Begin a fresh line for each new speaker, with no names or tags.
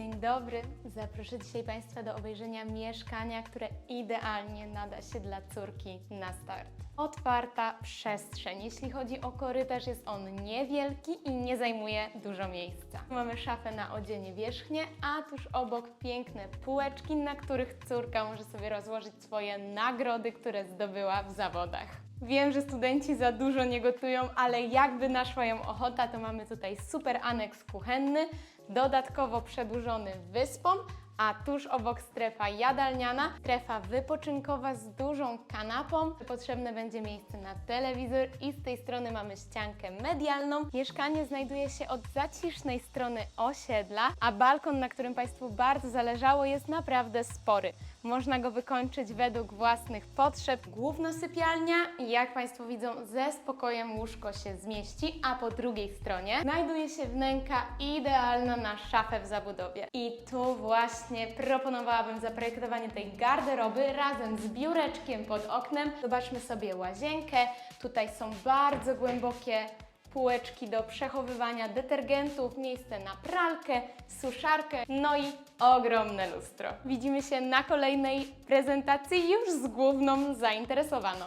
Dzień dobry. Zaproszę dzisiaj Państwa do obejrzenia mieszkania, które idealnie nada się dla córki na start. Otwarta przestrzeń. Jeśli chodzi o korytarz, jest on niewielki i nie zajmuje dużo miejsca. Mamy szafę na odzienie wierzchnie, a tuż obok piękne półeczki, na których córka może sobie rozłożyć swoje nagrody, które zdobyła w zawodach. Wiem, że studenci za dużo nie gotują, ale jakby naszła ją ochota, to mamy tutaj super aneks kuchenny, dodatkowo przedłużony wyspą, a tuż obok strefa jadalniana, strefa wypoczynkowa z dużą kanapą. Potrzebne będzie miejsce na telewizor i z tej strony mamy ściankę medialną. Mieszkanie znajduje się od zacisznej strony osiedla, a balkon, na którym Państwu bardzo zależało, jest naprawdę spory. Można go wykończyć według własnych potrzeb. Główna sypialnia, jak Państwo widzą, ze spokojem łóżko się zmieści, a po drugiej stronie znajduje się wnęka idealna na szafę w zabudowie. I tu właśnie proponowałabym zaprojektowanie tej garderoby razem z biureczkiem pod oknem. Zobaczmy sobie łazienkę. Tutaj są bardzo głębokie półeczki do przechowywania detergentów, miejsce na pralkę, suszarkę, no i ogromne lustro. Widzimy się na kolejnej prezentacji już z główną zainteresowaną.